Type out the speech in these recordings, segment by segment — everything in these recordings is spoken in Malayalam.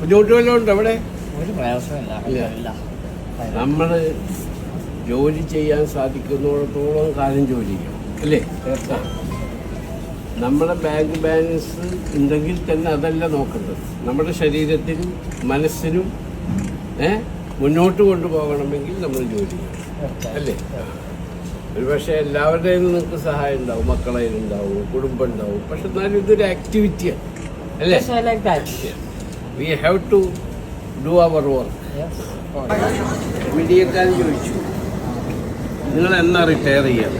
ബുദ്ധിമുട്ട് വല്ലതും ഉണ്ടോ അവിടെ? ഒരു പ്രയാസമില്ല നമ്മൾ ജോലി ചെയ്യാൻ സാധിക്കുന്നിടത്തോളം കാലം ജോലി ചെയ്യും അല്ലേ നമ്മുടെ ബാങ്ക് ബാലൻസ് ഉണ്ടെങ്കിൽ തന്നെ അതല്ല നോക്കേണ്ടത്. നമ്മുടെ ശരീരത്തിനും മനസ്സിനും ഏ, മുന്നോട്ട് കൊണ്ടുപോകണമെങ്കിൽ നമ്മൾ ജോലി ചെയ്യണം. അല്ലേ? ഒരുപക്ഷെ എല്ലാവരുടെയും നിങ്ങൾക്ക് സഹായം ഉണ്ടാവും മക്കളെ ഉണ്ടാവും കുടുംബം ഉണ്ടാവും. പക്ഷെ എന്നാലും ഇതൊരു ആക്ടിവിറ്റിയാണ് അല്ലേ? We have to do our work മീഡിയക്കാരൻ ചോദിച്ചു. നിങ്ങൾ എന്നാ റിട്ടയർ ചെയ്യാം?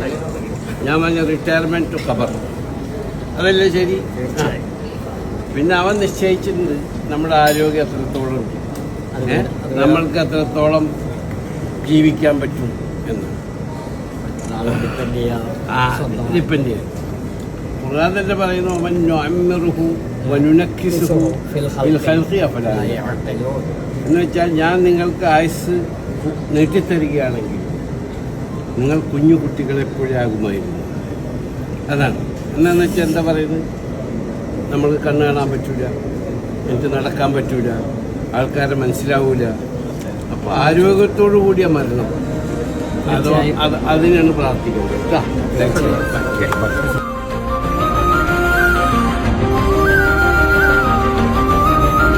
ഞാൻ പറഞ്ഞ റിട്ടയർമെന്റ് ടു കവർ അതല്ലേ ശരി? പിന്നെ അവൻ നിശ്ചയിച്ചിട്ടുണ്ട് നമ്മുടെ ആരോഗ്യം എത്രത്തോളം നമ്മൾക്ക് എത്രത്തോളം ജീവിക്കാൻ പറ്റും? എന്ന്. ഡിപ്പെൻഡ് ചെയ്യാം. ആ ഡിപ്പെൻഡ് ചെയ്യും. ഖുർആൻ തന്നെ പറയുന്നു അവൻ വനുനക്കിസുഹു യഅഖിലൂൻ. എന്ന് വെച്ചാൽ ഞാൻ നിങ്ങൾക്ക് ആയുസ് നീട്ടിത്തരികയാണെങ്കിൽ നിങ്ങൾ കുഞ്ഞു കുട്ടികളെ എപ്പോഴാകുമായിരുന്നു? അതാണ്. എന്നാന്ന് വെച്ചാൽ എന്താ പറയുന്നത്? നമ്മൾ കണ്ണ് കാണാൻ പറ്റൂല എനിക്ക് നടക്കാൻ പറ്റൂല ആൾക്കാരെ മനസ്സിലാവൂല. അപ്പോൾ ആരോഗ്യത്തോടു കൂടിയ മരണം. അതോ അത് അതിനാണ് പ്രാർത്ഥിക്കുന്നത്. കേട്ടോ.